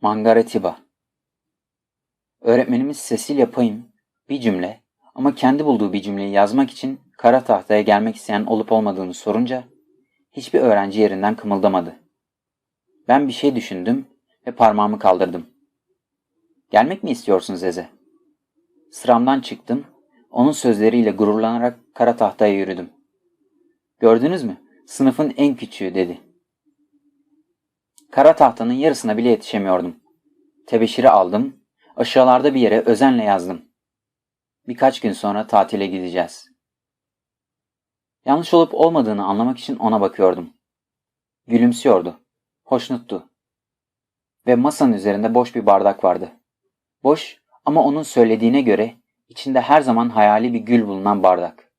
Mangaretiba Öğretmenimiz Cecil yapayım bir cümle ama kendi bulduğu bir cümleyi yazmak için kara tahtaya gelmek isteyen olup olmadığını sorunca hiçbir öğrenci yerinden kımıldamadı. Ben bir şey düşündüm ve parmağımı kaldırdım. Gelmek mi istiyorsun Zeze? Sıramdan çıktım, onun sözleriyle gururlanarak kara tahtaya yürüdüm. Gördünüz mü? Sınıfın en küçüğü dedi. Kara tahtanın yarısına bile yetişemiyordum. Tebeşiri aldım, aşağılarda bir yere özenle yazdım. Birkaç gün sonra tatile gideceğiz. Yanlış olup olmadığını anlamak için ona bakıyordum. Gülümsüyordu. Hoşnuttu. Ve masanın üzerinde boş bir bardak vardı. Boş ama onun söylediğine göre içinde her zaman hayali bir gül bulunan bardak.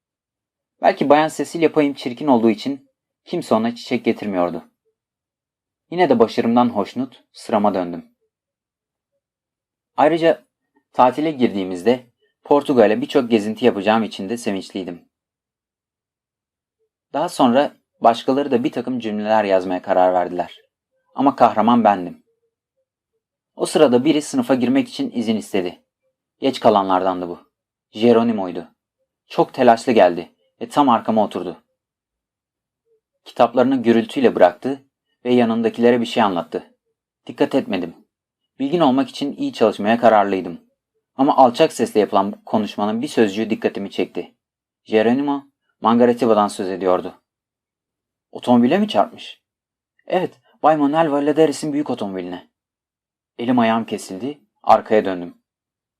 Belki Bayan Cecil yapayım çirkin olduğu için kimse ona çiçek getirmiyordu. Yine de başarımdan hoşnut sırama döndüm. Ayrıca tatile girdiğimizde Portugal'e birçok gezinti yapacağım için de sevinçliydim. Daha sonra başkaları da bir takım cümleler yazmaya karar verdiler. Ama kahraman bendim. O sırada biri sınıfa girmek için izin istedi. Geç kalanlardandı bu. Geronimo'ydu. Çok telaşlı geldi ve tam arkama oturdu. Kitaplarını gürültüyle bıraktı ve yanındakilere bir şey anlattı. Dikkat etmedim. Bilgin olmak için iyi çalışmaya kararlıydım. Ama alçak sesle yapılan konuşmanın bir sözcüğü dikkatimi çekti. Geronimo, Mangaretiva'dan söz ediyordu. Otomobile mi çarpmış? Evet, Bay Manuel Valladares'in büyük otomobiline. Elim ayağım kesildi, arkaya döndüm.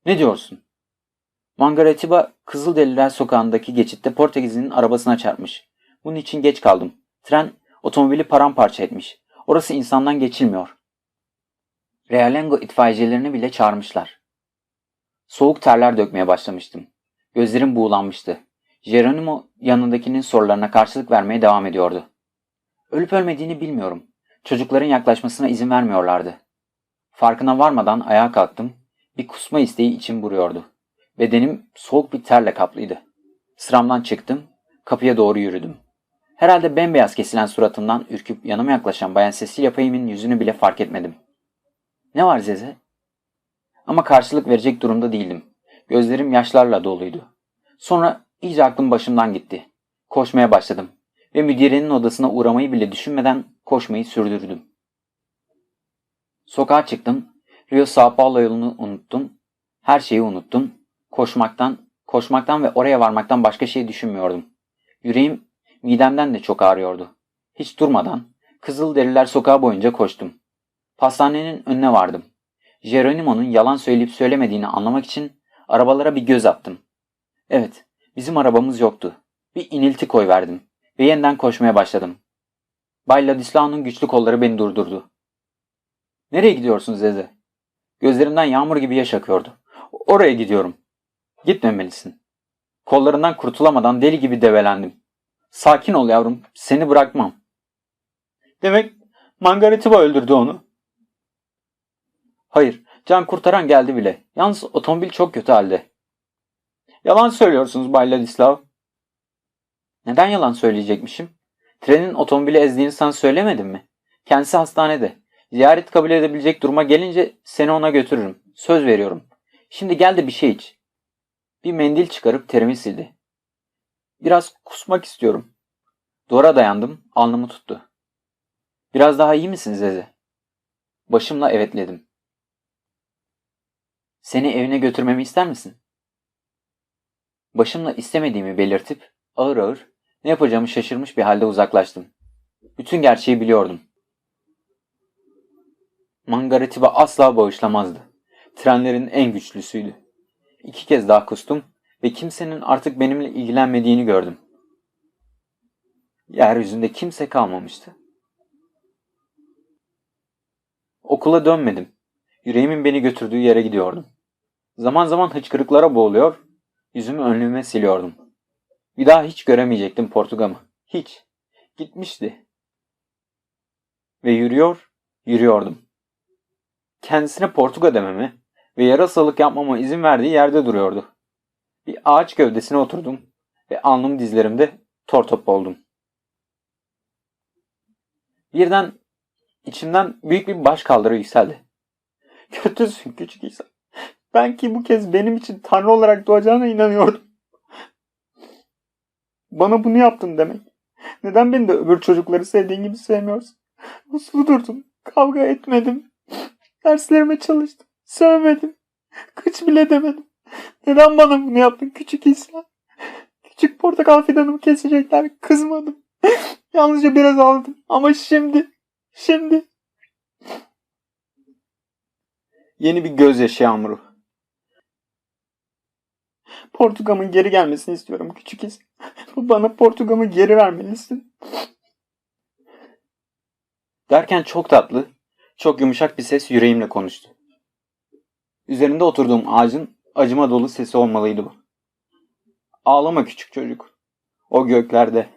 Ne diyorsun? Mangaretiba, Kızılderililer sokağındaki geçitte Portekizli'nin arabasına çarpmış. Bunun için geç kaldım. Tren otomobili paramparça etmiş. Orası insandan geçilmiyor. Realengo itfaiyecilerini bile çağırmışlar. Soğuk terler dökmeye başlamıştım. Gözlerim buğulanmıştı. Geronimo yanındakinin sorularına karşılık vermeye devam ediyordu. Ölüp ölmediğini bilmiyorum. Çocukların yaklaşmasına izin vermiyorlardı. Farkına varmadan ayağa kalktım. Bir kusma isteği içim vuruyordu. Bedenim soğuk bir terle kaplıydı. Sıramdan çıktım. Kapıya doğru yürüdüm. Herhalde bembeyaz kesilen suratımdan ürküp yanıma yaklaşan Bayan Cecilia Payne'in yüzünü bile fark etmedim. Ne var Zeze? Ama karşılık verecek durumda değildim. Gözlerim yaşlarla doluydu. Sonra iyice aklım başımdan gitti. Koşmaya başladım ve müdirenin odasına uğramayı bile düşünmeden koşmayı sürdürdüm. Sokağa çıktım. Rio Sao Paulo yolunu unuttum. Her şeyi unuttum. Koşmaktan, koşmaktan ve oraya varmaktan başka şey düşünmüyordum. Yüreğim midemden de çok ağrıyordu. Hiç durmadan Kızılderililer sokağı boyunca koştum. Pastanenin önüne vardım. Geronimo'nun yalan söyleyip söylemediğini anlamak için arabalara bir göz attım. Evet, bizim arabamız yoktu. Bir inilti koy verdim ve yeniden koşmaya başladım. Bay Ladislao'nun güçlü kolları beni durdurdu. Nereye gidiyorsun Zeze? Gözlerimden yağmur gibi yaş akıyordu. Oraya gidiyorum. Gitmemelisin. Kollarından kurtulamadan deli gibi develendim. Sakin ol yavrum, seni bırakmam. Demek Mangaretiba öldürdü onu. Hayır, can kurtaran geldi bile. Yalnız otomobil çok kötü halde. Yalan söylüyorsunuz Bay Ladislav. Neden yalan söyleyecekmişim? Trenin otomobili ezdiğini sana söylemedim mi? Kendisi hastanede. Ziyaret kabul edebilecek duruma gelince seni ona götürürüm. Söz veriyorum. Şimdi gel de bir şey iç. Bir mendil çıkarıp terimi sildi. Biraz kusmak istiyorum. Duvara dayandım, alnımı tuttu. Biraz daha iyi misin Zeze? Başımla evetledim. Seni evine götürmemi ister misin? Başımla istemediğimi belirtip ağır ağır ne yapacağımı şaşırmış bir halde uzaklaştım. Bütün gerçeği biliyordum. Mangaretiba asla bağışlamazdı. Trenlerin en güçlüsüydü. İki kez daha kustum ve kimsenin artık benimle ilgilenmediğini gördüm. Yeryüzünde kimse kalmamıştı. Okula dönmedim. Yüreğimin beni götürdüğü yere gidiyordum. Zaman zaman hıçkırıklara boğuluyor, yüzümü önlüğüme siliyordum. Bir daha hiç göremeyecektim Portugal'ı. Hiç. Gitmişti. Ve yürüyor, yürüyordum. Kendisine Portuga dememi ve yarasalık yapmama izin verdiği yerde duruyordu. Bir ağaç gövdesine oturdum ve alnım dizlerimde tortop oldum. Birden içimden büyük bir baş kaldırı yükseldi. Kötüsün küçük İsa. Ben ki bu kez benim için Tanrı olarak doğacağına inanıyordum. Bana bunu yaptın demek. Neden beni de öbür çocukları sevdiğin gibi sevmiyorsun? Uslu durdum. Kavga etmedim. Derslerime çalıştım. Sövmedim. Kıç bile demedim. Neden bana bunu yaptın küçük İsa? Küçük portakal fidanımı kesecekler. Kızmadım. Yalnızca biraz aldım. Ama şimdi, şimdi. Yeni bir gözyaşı yağmuru. Portugam'ın geri gelmesini istiyorum küçük İsa. Bana Portugam'ı geri vermelisin. Derken çok tatlı, çok yumuşak bir ses yüreğimle konuştu. Üzerinde oturduğum ağacın acıma dolu sesi olmalıydı bu. Ağlama küçük çocuk. O göklerde.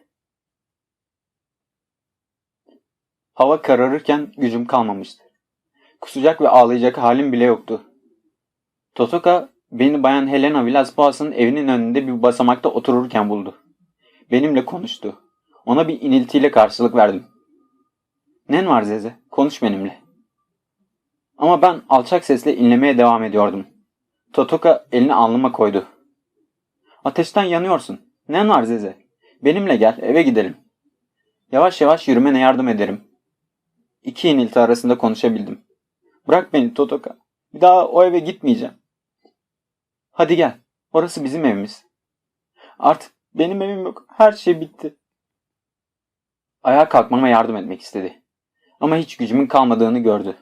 Hava kararırken gücüm kalmamıştı. Kusacak ve ağlayacak halim bile yoktu. Totoka beni bayan Helena Villas-Boas'ın evinin önünde bir basamakta otururken buldu. Benimle konuştu. Ona bir iniltiyle karşılık verdim. Nen var Zeze? Konuş benimle. Ama ben alçak sesle inlemeye devam ediyordum. Totoka elini alnıma koydu. Ateşten yanıyorsun. Nen var Zeze? Benimle gel, eve gidelim. Yavaş yavaş yürümene yardım ederim. İki inilti arasında konuşabildim. Bırak beni Totoka. Bir daha o eve gitmeyeceğim. Hadi gel. Orası bizim evimiz. Artık benim evim yok. Her şey bitti. Ayağa kalkmama yardım etmek istedi. Ama hiç gücümün kalmadığını gördü.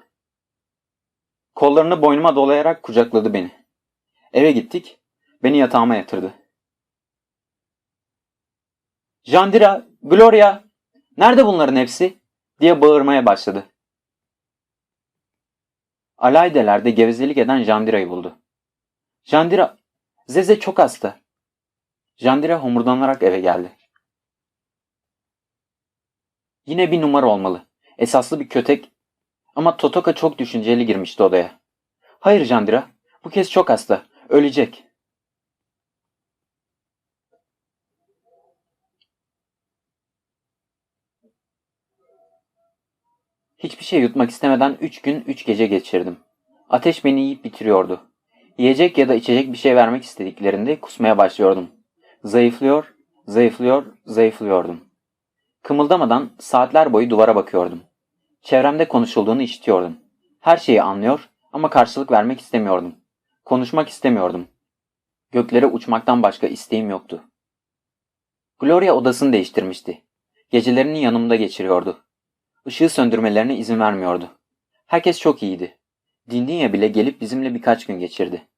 Kollarını boynuma dolayarak kucakladı beni. Eve gittik. Beni yatağıma yatırdı. Jandira, Gloria, nerede bunların hepsi? diye bağırmaya başladı. Alaydelerde gevezelik eden Jandira'yı buldu. Jandira, Zeze çok hasta. Jandira homurdanarak eve geldi. Yine bir numara olmalı. Esaslı bir kötek ama Totoka çok düşünceli girmişti odaya. Hayır Jandira, bu kez çok hasta. Ölecek. Hiçbir şey yutmak istemeden üç gün üç gece geçirdim. Ateş beni yiyip bitiriyordu. Yiyecek ya da içecek bir şey vermek istediklerinde kusmaya başlıyordum. Zayıflıyor, zayıflıyor, zayıflıyordum. Kımıldamadan saatler boyu duvara bakıyordum. Çevremde konuşulduğunu işitiyordum. Her şeyi anlıyor ama karşılık vermek istemiyordum. Konuşmak istemiyordum. Göklere uçmaktan başka isteğim yoktu. Gloria odasını değiştirmişti. Gecelerini yanımda geçiriyordu. Işığı söndürmelerine izin vermiyordu. Herkes çok iyiydi. Dindinya bile gelip bizimle birkaç gün geçirdi.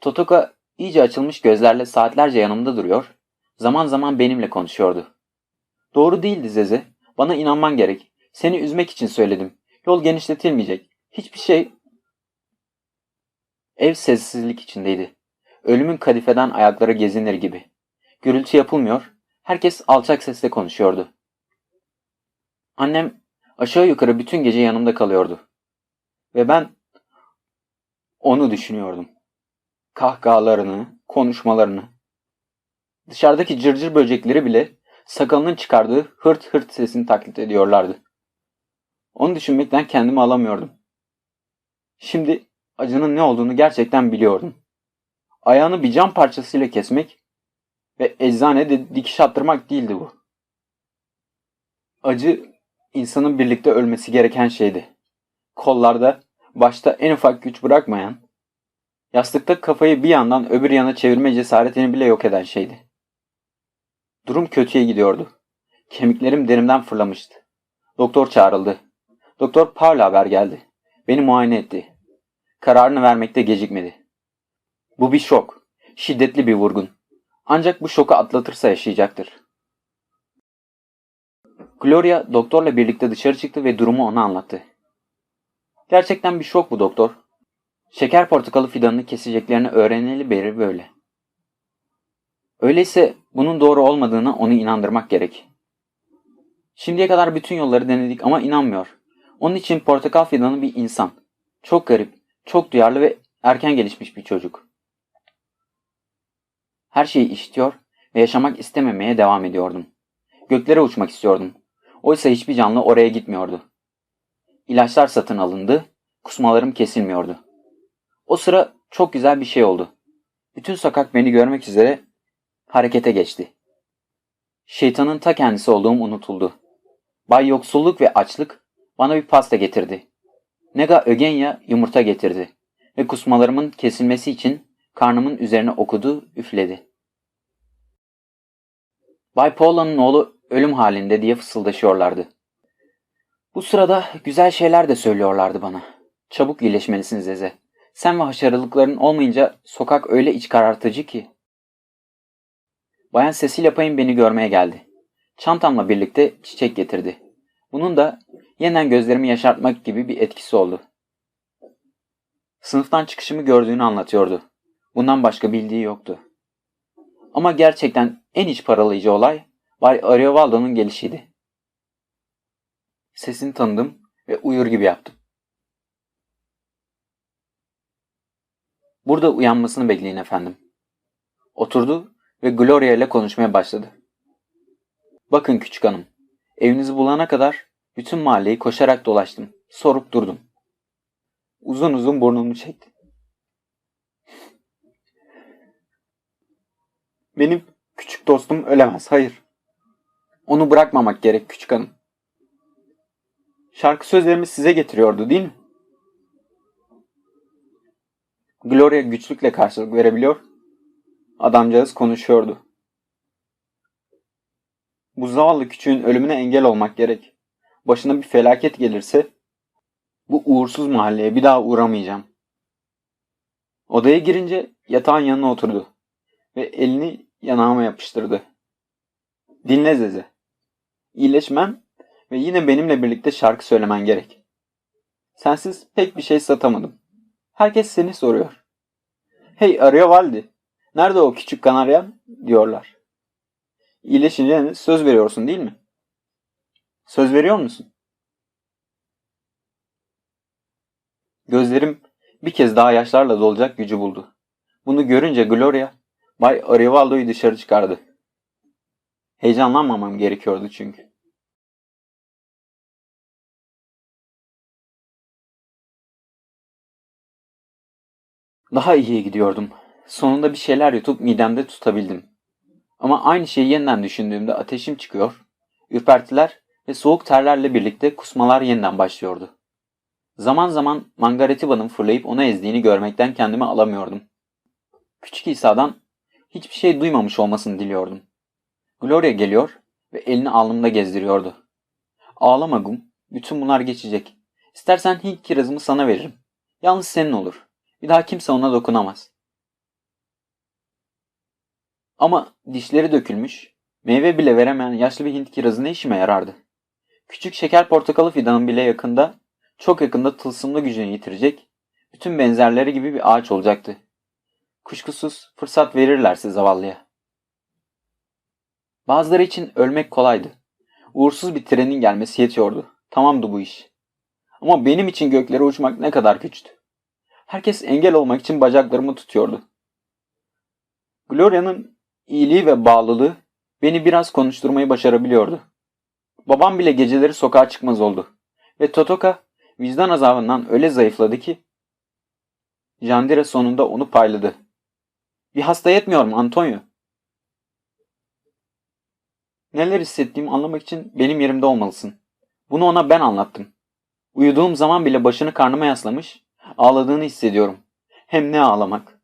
Totoka iyice açılmış gözlerle saatlerce yanımda duruyor, zaman zaman benimle konuşuyordu. Doğru değildi Zeze. Bana inanman gerek. Seni üzmek için söyledim. Yol genişletilmeyecek. Hiçbir şey... Ev sessizlik içindeydi. Ölümün kadifeden ayakları gezinir gibi. Gürültü yapılmıyor. Herkes alçak sesle konuşuyordu. Annem aşağı yukarı bütün gece yanımda kalıyordu. Ve ben onu düşünüyordum. Kahkahalarını, konuşmalarını. Dışarıdaki cırcır böcekleri bile sakalının çıkardığı hırt hırt sesini taklit ediyorlardı. Onu düşünmekten kendimi alamıyordum. Şimdi acının ne olduğunu gerçekten biliyordum. Ayağını bir cam parçasıyla kesmek ve eczanede dikiş attırmak değildi bu. Acı insanın birlikte ölmesi gereken şeydi. Kollarda başta en ufak güç bırakmayan, yastıkta kafayı bir yandan öbür yana çevirme cesaretini bile yok eden şeydi. Durum kötüye gidiyordu. Kemiklerim derimden fırlamıştı. Doktor çağrıldı. Doktor Paul haber geldi. Beni muayene etti. Kararını vermekte gecikmedi. Bu bir şok. Şiddetli bir vurgun. Ancak bu şoku atlatırsa yaşayacaktır. Gloria doktorla birlikte dışarı çıktı ve durumu ona anlattı. Gerçekten bir şok bu doktor. Şeker portakalı fidanını keseceklerini öğreneli beri böyle. Öyleyse bunun doğru olmadığını onu inandırmak gerek. Şimdiye kadar bütün yolları denedik ama inanmıyor. Onun için portakal fidanı bir insan. Çok garip, çok duyarlı ve erken gelişmiş bir çocuk. Her şeyi işitiyor ve yaşamak istememeye devam ediyordum. Göklere uçmak istiyordum. Oysa hiçbir canlı oraya gitmiyordu. ilaçlar satın alındı, kusmalarım kesilmiyordu. O sıra çok güzel bir şey oldu. Bütün sokak beni görmek üzere harekete geçti. Şeytanın ta kendisi olduğum unutuldu. Bay Yoksulluk ve Açlık bana bir pasta getirdi. Nega Ögenya yumurta getirdi ve kusmalarımın kesilmesi için karnımın üzerine okudu, üfledi. Bay Paula'nın oğlu ölüm halinde diye fısıldaşıyorlardı. Bu sırada güzel şeyler de söylüyorlardı bana. Çabuk iyileşmelisin Zeze. Sen ve haşarılıkların olmayınca sokak öyle iç karartıcı ki. Bayan Cecilia Payne beni görmeye geldi. Çantamla birlikte çiçek getirdi. Bunun da yeniden gözlerimi yaşartmak gibi bir etkisi oldu. Sınıftan çıkışımı gördüğünü anlatıyordu. Bundan başka bildiği yoktu. Ama gerçekten en iç paralayıcı olay Bay Ariovaldo'nun gelişiydi. Sesini tanıdım ve uyur gibi yaptım. Burada uyanmasını bekleyin efendim. Oturdu ve Gloria ile konuşmaya başladı. Bakın küçük hanım, evinizi bulana kadar bütün mahalleyi koşarak dolaştım. Sorup durdum. Uzun uzun burnumu çekti. Benim küçük dostum ölemez. Hayır. Onu bırakmamak gerek küçük hanım. Şarkı sözlerimi size getiriyordu değil mi? Gloria güçlükle karşılık verebiliyor. Adamcağız konuşuyordu. Bu zavallı küçüğün ölümüne engel olmak gerek. Başına bir felaket gelirse bu uğursuz mahalleye bir daha uğramayacağım. Odaya girince yatağın yanına oturdu ve elini yanağıma yapıştırdı. Dinle Zeze. İyileşmen ve yine benimle birlikte şarkı söylemen gerek. Sensiz pek bir şey satamadım. Herkes seni soruyor. Hey Ariovaldi, nerede o küçük kanaryan? diyorlar. İyileşince söz veriyorsun değil mi? Söz veriyor musun? Gözlerim bir kez daha yaşlarla dolacak gücü buldu. Bunu görünce Gloria, Bay Ariovaldo'yu dışarı çıkardı. Heyecanlanmamam gerekiyordu çünkü. Daha iyiye gidiyordum. Sonunda bir şeyler yutup midemde tutabildim. Ama aynı şeyi yeniden düşündüğümde ateşim çıkıyor, ürpertiler ve soğuk terlerle birlikte kusmalar yeniden başlıyordu. Zaman zaman Mangaretiba'nın fırlayıp onu ezdiğini görmekten kendimi alamıyordum. Küçük İsa'dan hiçbir şey duymamış olmasını diliyordum. Gloria geliyor ve elini alnımda gezdiriyordu. Ağlama Gum, bütün bunlar geçecek. İstersen Hint kirazımı sana veririm. Yalnız senin olur. Bir daha kimse ona dokunamaz. Ama dişleri dökülmüş, meyve bile veremeyen yaşlı bir Hint kirazı ne işime yarardı? Küçük şeker portakalı fidanın bile yakında, çok yakında tılsımlı gücünü yitirecek, bütün benzerleri gibi bir ağaç olacaktı. Kuşkusuz fırsat verirlerse zavallıya. Bazıları için ölmek kolaydı. Uğursuz bir trenin gelmesi yetiyordu. Tamamdı bu iş. Ama benim için göklere uçmak ne kadar güçtü. Herkes engel olmak için bacaklarımı tutuyordu. Gloria'nın iyiliği ve bağlılığı beni biraz konuşturmayı başarabiliyordu. Babam bile geceleri sokağa çıkmaz oldu. Ve Totoka vicdan azabından öyle zayıfladı ki Jandira sonunda onu payladı. Bir hasta yetmiyor mu Antonio? Neler hissettiğimi anlamak için benim yerimde olmalısın. Bunu ona ben anlattım. Uyuduğum zaman bile başını karnıma yaslamış, ağladığını hissediyorum. Hem ne ağlamak.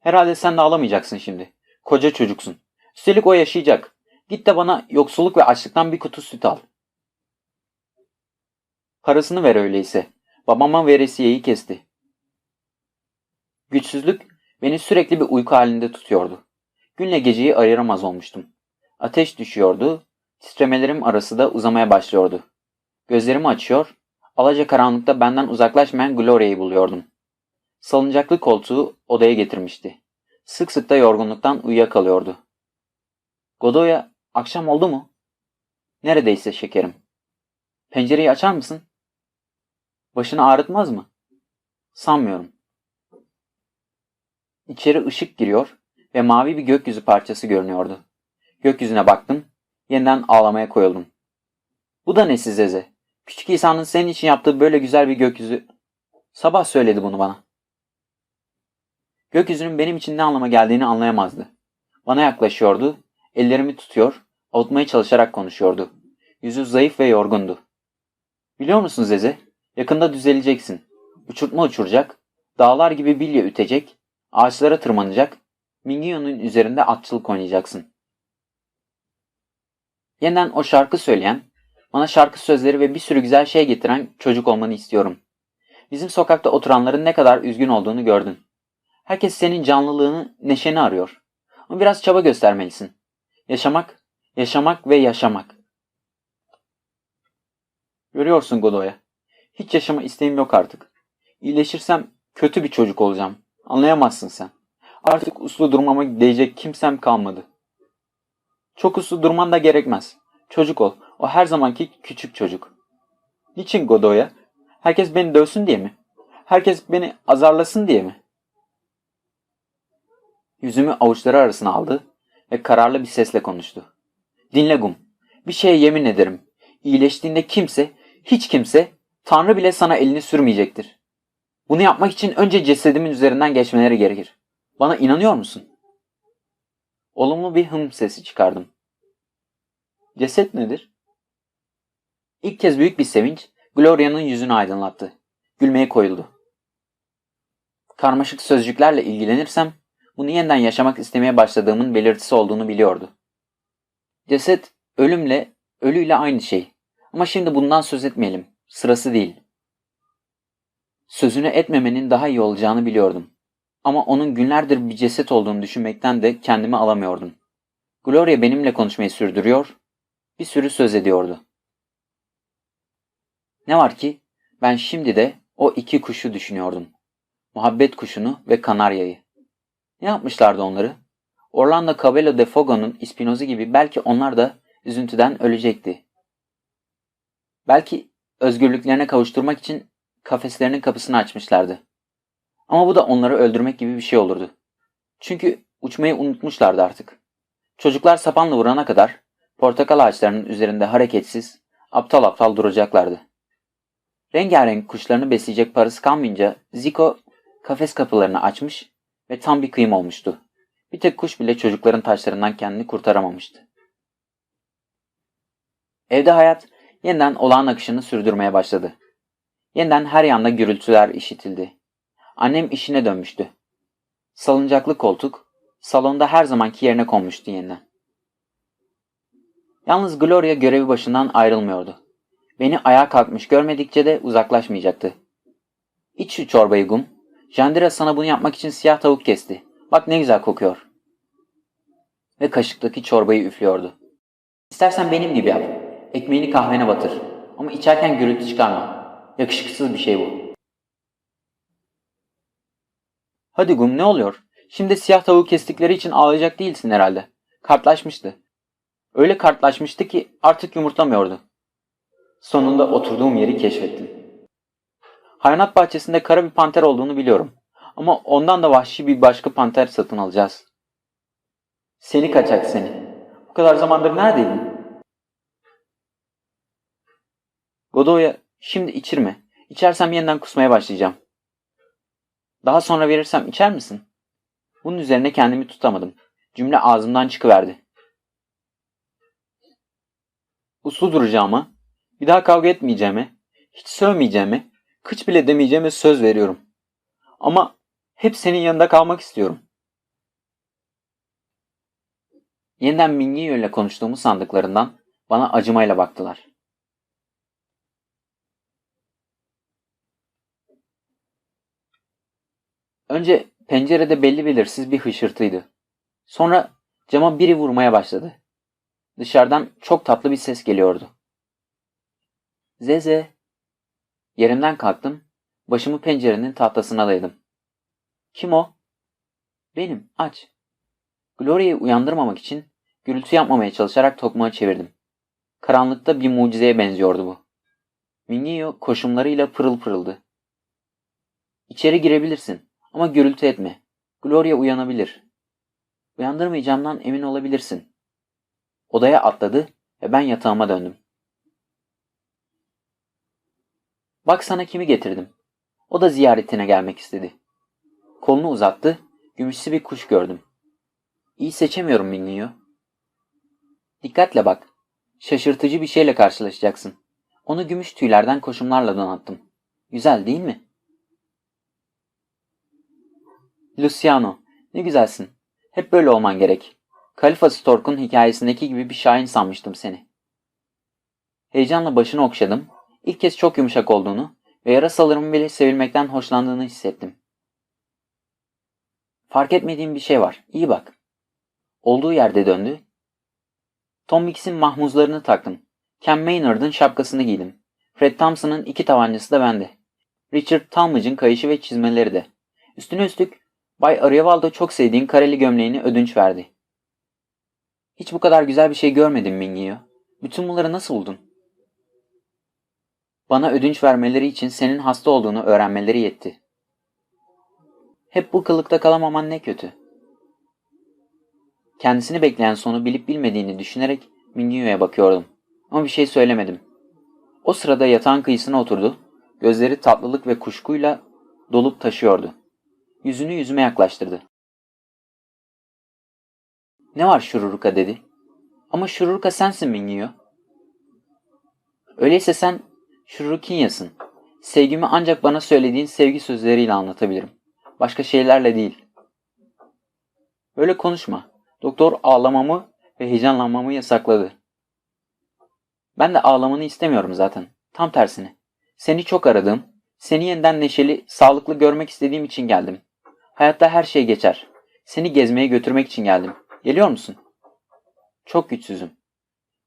Herhalde sen de ağlamayacaksın şimdi. Koca çocuksun. Üstelik o yaşayacak. Git de bana yoksulluk ve açlıktan bir kutu süt al. Parasını ver öyleyse. Babama veresiyeyi kesti. Güçsüzlük beni sürekli bir uyku halinde tutuyordu. Günle geceyi ayıramaz olmuştum. Ateş düşüyordu, titremelerim arası da uzamaya başlıyordu. Gözlerimi açıyor, alaca karanlıkta benden uzaklaşmayan Gloria'yı buluyordum. Salıncaklı koltuğu odaya getirmişti. Sık sık da yorgunluktan uyuyakalıyordu. Godoya, akşam oldu mu? Neredeyse şekerim. Pencereyi açar mısın? Başını ağrıtmaz mı? Sanmıyorum. İçeri ışık giriyor ve mavi bir gökyüzü parçası görünüyordu. Gökyüzüne baktım, yeniden ağlamaya koyuldum. Bu da ne Zeze? Küçük İsa'nın senin için yaptığı böyle güzel bir gökyüzü. Sabah söyledi bunu bana. Gökyüzünün benim için ne anlama geldiğini anlayamazdı. Bana yaklaşıyordu, ellerimi tutuyor, avutmaya çalışarak konuşuyordu. Yüzü zayıf ve yorgundu. Biliyor musun Zeze? Yakında düzeleceksin. Uçurtma uçuracak, dağlar gibi bilye ütecek, ağaçlara tırmanacak, Mingyon'un üzerinde atçılık oynayacaksın. Yeniden o şarkı söyleyen, bana şarkı sözleri ve bir sürü güzel şey getiren çocuk olmanı istiyorum. Bizim sokakta oturanların ne kadar üzgün olduğunu gördün. Herkes senin canlılığını, neşeni arıyor. Ama biraz çaba göstermelisin. Yaşamak, yaşamak ve yaşamak. Görüyorsun Godoy'a. Hiç yaşama isteğim yok artık. İyileşirsem kötü bir çocuk olacağım. Anlayamazsın sen. Artık uslu durmama değecek kimsem kalmadı. Çok uslu durman da gerekmez. Çocuk ol. O her zamanki küçük çocuk. Niçin Godoy'a? Herkes beni dövsün diye mi? Herkes beni azarlasın diye mi? Yüzümü avuçları arasına aldı ve kararlı bir sesle konuştu. Dinle Gum. Bir şeye yemin ederim. İyileştiğinde kimse, hiç kimse, Tanrı bile sana elini sürmeyecektir. Bunu yapmak için önce cesedimin üzerinden geçmeleri gerekir. Bana inanıyor musun? Olumlu bir hım sesi çıkardım. Ceset nedir? İlk kez büyük bir sevinç Gloria'nın yüzünü aydınlattı. Gülmeye koyuldu. Karmaşık sözcüklerle ilgilenirsem bunu yeniden yaşamak istemeye başladığımın belirtisi olduğunu biliyordu. Ceset ölümle, ölüyle aynı şey. Ama şimdi bundan söz etmeyelim. Sırası değil. Sözünü etmemenin daha iyi olacağını biliyordum. Ama onun günlerdir bir ceset olduğunu düşünmekten de kendimi alamıyordum. Gloria benimle konuşmayı sürdürüyor, bir sürü söz ediyordu. Ne var ki ben şimdi de o iki kuşu düşünüyordum. Muhabbet kuşunu ve kanaryayı. Ne yapmışlardı onları? Orlando Cabello de Fogo'nun ispinozu gibi belki onlar da üzüntüden ölecekti. Belki özgürlüklerine kavuşturmak için kafeslerinin kapısını açmışlardı. Ama bu da onları öldürmek gibi bir şey olurdu. Çünkü uçmayı unutmuşlardı artık. Çocuklar sapanla vurana kadar portakal ağaçlarının üzerinde hareketsiz, aptal aptal duracaklardı. Rengarenk kuşlarını besleyecek parası kalmayınca Zico kafes kapılarını açmış ve tam bir kıyım olmuştu. Bir tek kuş bile çocukların taşlarından kendini kurtaramamıştı. Evde hayat yeniden olağan akışını sürdürmeye başladı. Yeniden her yanda gürültüler işitildi. Annem işine dönmüştü. Salıncaklı koltuk salonda her zamanki yerine konmuştu yeniden. Yalnız Gloria görevi başından ayrılmıyordu. Beni ayağa kalkmış görmedikçe de uzaklaşmayacaktı. İç şu çorbayı Gum. Jandira sana bunu yapmak için siyah tavuk kesti. Bak ne güzel kokuyor. Ve kaşıktaki çorbayı üflüyordu. İstersen benim gibi yap. Ekmeğini kahvene batır. Ama içerken gürültü çıkarma. Yakışıksız bir şey bu. Hadi Gum ne oluyor? Şimdi siyah tavuğu kestikleri için ağlayacak değilsin herhalde. Kartlaşmıştı. Öyle kartlaşmıştı ki artık yumurtlamıyordu. Sonunda oturduğum yeri keşfettim. Hayvanat bahçesinde kara bir panter olduğunu biliyorum. Ama ondan da vahşi bir başka panter satın alacağız. Seni kaçak seni. Bu kadar zamandır neredeydin? Godoy'a şimdi içirme. İçersem yeniden kusmaya başlayacağım. Daha sonra verirsem içer misin? Bunun üzerine kendimi tutamadım. Cümle ağzımdan çıkıverdi. Uslu duracağıma, bir daha kavga etmeyeceğime, hiç sövmeyeceğime, kıç bile demeyeceğime söz veriyorum. Ama hep senin yanında kalmak istiyorum. Yeniden Mingiyo ile konuştuğumu sandıklarından bana acımayla baktılar. Önce pencerede belli belirsiz bir hışırtıydı. Sonra cama biri vurmaya başladı. Dışarıdan çok tatlı bir ses geliyordu. Zeze. Yerimden kalktım. Başımı pencerenin tahtasına dayadım. Kim o? Benim. Aç. Gloria'yı uyandırmamak için gürültü yapmamaya çalışarak tokmağı çevirdim. Karanlıkta bir mucizeye benziyordu bu. Minio koşumlarıyla pırıl pırıldı. İçeri girebilirsin ama gürültü etme. Gloria uyanabilir. Uyandırmayacağımdan emin olabilirsin. Odaya atladı ve ben yatağıma döndüm. Bak sana kimi getirdim. O da ziyaretine gelmek istedi. Kolunu uzattı, gümüşsü bir kuş gördüm. İyi seçemiyorum Mingi'yi. Dikkatle bak. Şaşırtıcı bir şeyle karşılaşacaksın. Onu gümüş tüylerden koşumlarla donattım. Güzel değil mi? Luciano, ne güzelsin. Hep böyle olman gerek. Kalifa Stork'un hikayesindeki gibi bir şahin sanmıştım seni. Heyecanla başını okşadım. İlk kez çok yumuşak olduğunu ve yarasalarımın bile sevilmekten hoşlandığını hissettim. Fark etmediğim bir şey var. İyi bak. Olduğu yerde döndü. Tom Mix'in mahmuzlarını taktım. Ken Maynard'ın şapkasını giydim. Fred Thompson'ın iki tabancası da bende. Richard Talmadge'ın kayışı ve çizmeleri de. Üstüne üstlük Bay Arievaldo çok sevdiğin kareli gömleğini ödünç verdi. Hiç bu kadar güzel bir şey görmedim Mingi'yo. Bütün bunları nasıl buldun? Bana ödünç vermeleri için senin hasta olduğunu öğrenmeleri yetti. Hep bu kılıkta kalamaman ne kötü. Kendisini bekleyen sonu bilip bilmediğini düşünerek Mingi'yo'ya bakıyordum. Ama bir şey söylemedim. O sırada yatağın kıyısına oturdu. Gözleri tatlılık ve kuşkuyla dolup taşıyordu. Yüzünü yüzüme yaklaştırdı. Ne var Şururuka dedi. Ama Şururuka sensin Mingiyo. Öyleyse sen Şururukinyasın. Sevgimi ancak bana söylediğin sevgi sözleriyle anlatabilirim. Başka şeylerle değil. Öyle konuşma. Doktor ağlamamı ve heyecanlanmamı yasakladı. Ben de ağlamanı istemiyorum zaten. Tam tersine. Seni çok aradım. Seni yeniden neşeli, sağlıklı görmek istediğim için geldim. Hayatta her şey geçer. Seni gezmeye götürmek için geldim. Geliyor musun? Çok güçsüzüm.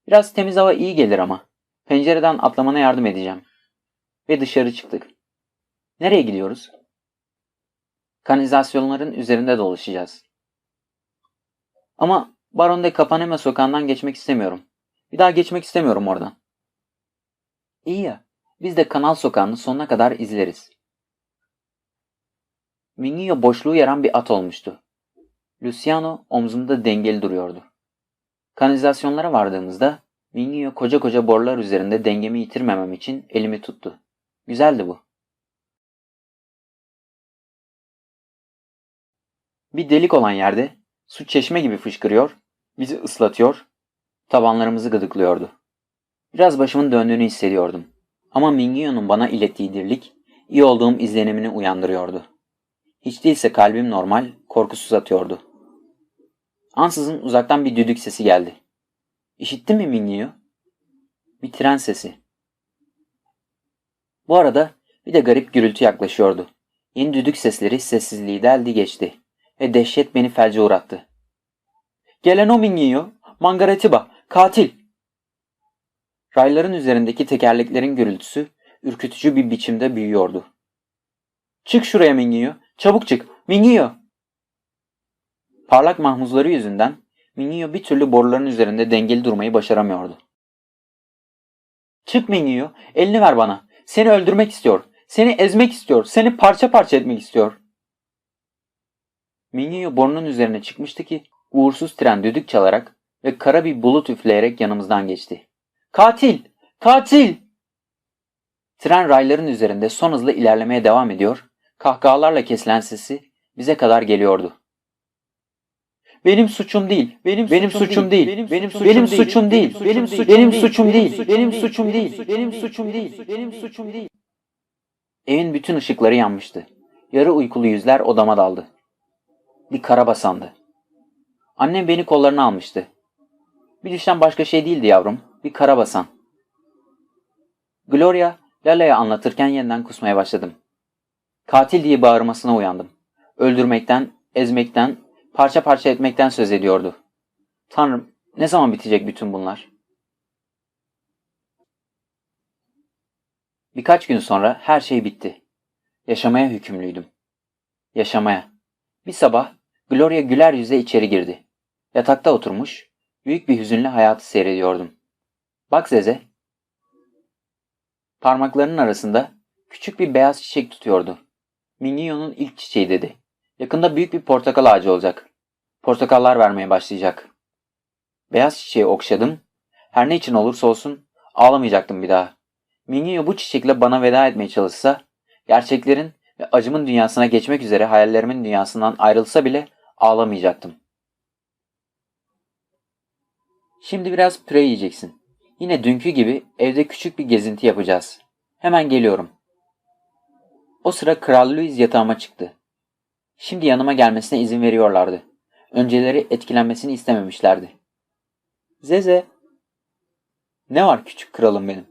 Biraz temiz hava iyi gelir ama. Pencereden atlamana yardım edeceğim. Ve dışarı çıktık. Nereye gidiyoruz? Kanalizasyonların üzerinde dolaşacağız. Ama Baron de Capanema sokağından geçmek istemiyorum. Bir daha geçmek istemiyorum oradan. İyi ya, biz de kanal sokağını sonuna kadar izleriz. Mingio boşluğu yaran bir at olmuştu. Luciano omzumda dengeli duruyordu. Kanalizasyonlara vardığımızda Mingio koca koca borular üzerinde dengemi yitirmemem için elimi tuttu. Güzeldi bu. Bir delik olan yerde su çeşme gibi fışkırıyor, bizi ıslatıyor, tabanlarımızı gıdıklıyordu. Biraz başımın döndüğünü hissediyordum. Ama Mingio'nun bana ilettiği dirlik, iyi olduğum izlenimini uyandırıyordu. Hiç değilse kalbim normal, korkusuz atıyordu. Ansızın uzaktan bir düdük sesi geldi. İşittin mi Mingio? Bir tren sesi. Bu arada bir de garip gürültü yaklaşıyordu. Yeni düdük sesleri sessizliği deldi geçti ve dehşet beni felce uğrattı. Gelen o Mingio, Mangaretiba, katil! Rayların üzerindeki tekerleklerin gürültüsü ürkütücü bir biçimde büyüyordu. Çık şuraya Mingio, çabuk çık, Mingio! Parlak mahmuzları yüzünden Mingio bir türlü boruların üzerinde dengeli durmayı başaramıyordu. Çık Mingio, elini ver bana. Seni öldürmek istiyor. Seni ezmek istiyor. Seni parça parça etmek istiyor. Mingio borunun üzerine çıkmıştı ki uğursuz tren düdük çalarak ve kara bir bulut üfleyerek yanımızdan geçti. Katil! Katil! Tren rayların üzerinde son hızla ilerlemeye devam ediyor, kahkahalarla kesilen sesi bize kadar geliyordu. Benim suçum değil. Benim benim suçum değil. Benim benim suçum değil. Benim suçum benim suçum değil. Benim suçum değil. Benim suçum değil. Benim suçum değil. Evin bütün ışıkları yanmıştı. Yarı uykulu yüzler odama daldı. Bir karabasandı. Annem beni kollarına almıştı. Bir düşten başka şey değildi yavrum. Bir karabasan. Gloria, Lala'ya anlatırken yeniden kusmaya başladım. Katil diye bağırmasına uyandım. Öldürmekten, ezmekten, parça parça etmekten söz ediyordu. Tanrım, ne zaman bitecek bütün bunlar? Birkaç gün sonra her şey bitti. Yaşamaya hükümlüydüm. Yaşamaya. Bir sabah Gloria güler yüzle içeri girdi. Yatakta oturmuş, büyük bir hüzünle hayatı seyrediyordum. Bak Zeze. Parmaklarının arasında küçük bir beyaz çiçek tutuyordu. Mingio'nun ilk çiçeği dedi. Yakında büyük bir portakal ağacı olacak. Portakallar vermeye başlayacak. Beyaz çiçeği okşadım. Her ne için olursa olsun ağlamayacaktım bir daha. Mingyuyu bu çiçekle bana veda etmeye çalışsa, gerçeklerin ve acımın dünyasına geçmek üzere hayallerimin dünyasından ayrılsa bile ağlamayacaktım. Şimdi biraz püre yiyeceksin. Yine dünkü gibi evde küçük bir gezinti yapacağız. Hemen geliyorum. O sıra Kral Louis yatağıma çıktı. Şimdi yanıma gelmesine izin veriyorlardı. Önceleri etkilenmesini istememişlerdi. Zeze. Ne var küçük kralım benim?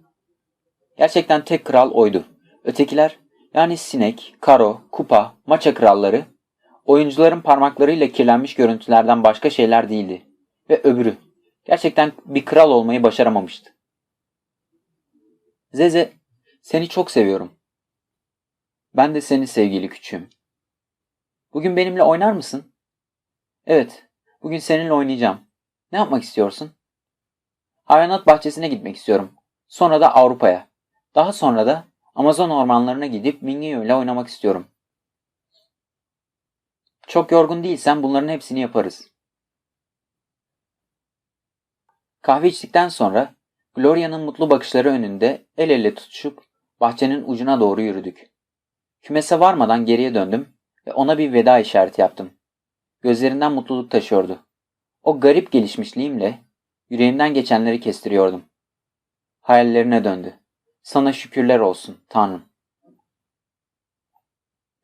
Gerçekten tek kral oydu. Ötekiler yani sinek, karo, kupa, maça kralları oyuncuların parmaklarıyla kirlenmiş görüntülerden başka şeyler değildi. Ve öbürü gerçekten bir kral olmayı başaramamıştı. Zeze, seni çok seviyorum. Ben de seni sevgili küçüğüm. Bugün benimle oynar mısın? Evet, bugün seninle oynayacağım. Ne yapmak istiyorsun? Hayvanat bahçesine gitmek istiyorum. Sonra da Avrupa'ya. Daha sonra da Amazon ormanlarına gidip Mingiyo ile oynamak istiyorum. Çok yorgun değilsen bunların hepsini yaparız. Kahve içtikten sonra Gloria'nın mutlu bakışları önünde el ele tutuşup bahçenin ucuna doğru yürüdük. Kümese varmadan geriye döndüm ve ona bir veda işareti yaptım. Gözlerinden mutluluk taşıyordu. O garip gelişmişliğimle yüreğimden geçenleri kestiriyordum. Hayallerine döndü. Sana şükürler olsun Tanrım.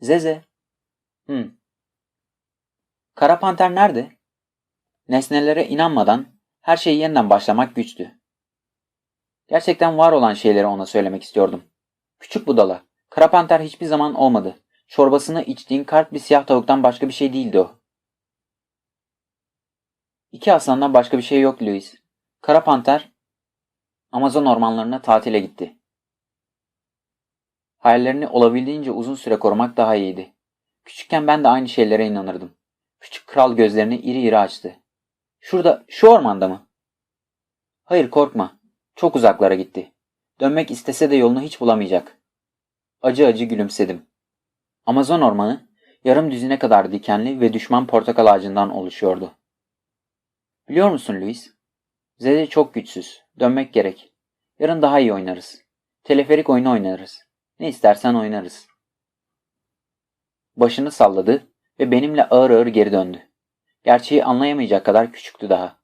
Zeze. Hı. Kara panter nerede? Nesnelere inanmadan her şeyi yeniden başlamak güçtü. Gerçekten var olan şeyleri ona söylemek istiyordum. Küçük budala, kara panter hiçbir zaman olmadı. Çorbasını içtiğin kart bir siyah tavuktan başka bir şey değildi o. İki aslandan başka bir şey yok Louis. Kara panter Amazon ormanlarına tatile gitti. Hayallerini olabildiğince uzun süre korumak daha iyiydi. Küçükken ben de aynı şeylere inanırdım. Küçük kral gözlerini iri iri açtı. Şurada, şu ormanda mı? Hayır korkma. Çok uzaklara gitti. Dönmek istese de yolunu hiç bulamayacak. Acı acı gülümsedim. Amazon ormanı yarım düzine kadar dikenli ve düşman portakal ağacından oluşuyordu. Biliyor musun Louis? Zede çok güçsüz. Dönmek gerek. Yarın daha iyi oynarız. Teleferik oyunu oynarız. Ne istersen oynarız. Başını salladı ve benimle ağır ağır geri döndü. Gerçeği anlayamayacak kadar küçüktü daha.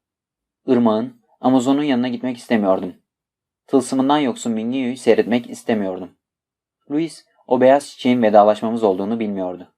Irmağın, Amazon'un yanına gitmek istemiyordum. Tılsımından yoksun Mingyu'yu seyretmek istemiyordum. Louis, o beyaz çiçeğin vedalaşmamız olduğunu bilmiyordu.